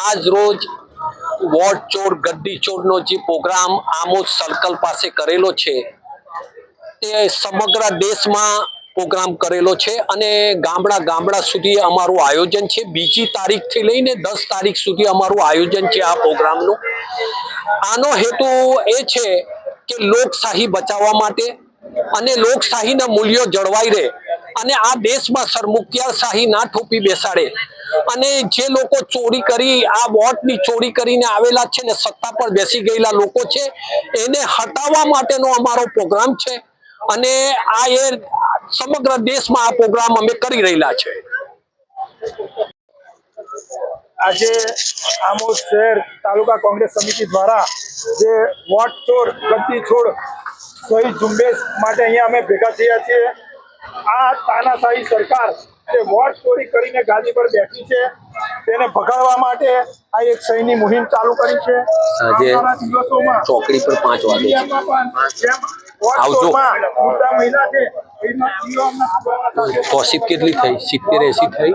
આજ રોજ વોટ ચોર, ગદ્દી ચોરનો જે પ્રોગ્રામ આમોદ સર્કલ પાસે કરેલો છે, તે સમગ્ર દેશમાં પ્રોગ્રામ કરેલો છે અને ગામડા ગામડા સુધી અમારું આયોજન છે. બીજી તારીખથી લઈને દસ તારીખ સુધી અમારું આયોજન છે આ પ્રોગ્રામનું. આનો હેતુ એ છે કે લોકશાહી બચાવવા માટે અને લોકશાહીના મૂલ્યો જળવાઈ રહે અને આ દેશમાં સરમુખત્યારશાહી ના ઠોપી બેસાડે. અને જે લોકો ચોરી કરી, આ વોટની ચોરી કરીને આવેલા છે ને સત્તા પર બેસી ગયેલા લોકો છે, એને હટાવવા માટેનો અમારો પ્રોગ્રામ છે અને આ એ સમગ્ર દેશમાં આ પ્રોગ્રામ અમે કરી રહેલા છે. આજે આમોદ શહેર તાલુકા કોંગ્રેસ સમિતિ દ્વારા જે વોટ ચોર ગદ્દી છોડ, શહીદ ઝુંબેશ માટે અહીંયા અમે ભેગા થયા છીએ. આ તાનાશાહી સરકાર જે વોટ ચોરી કરીને ગાદી પર બેઠી છે. તેને ભગાડવા માટે આ એક સહીની મુહિમ ચાલુ કરી છે. આજે ચોકડી પર પાંચ વાગે. આવજો. કોશિપ કેટલી થઈ? સિત્તેર એસી થઈ?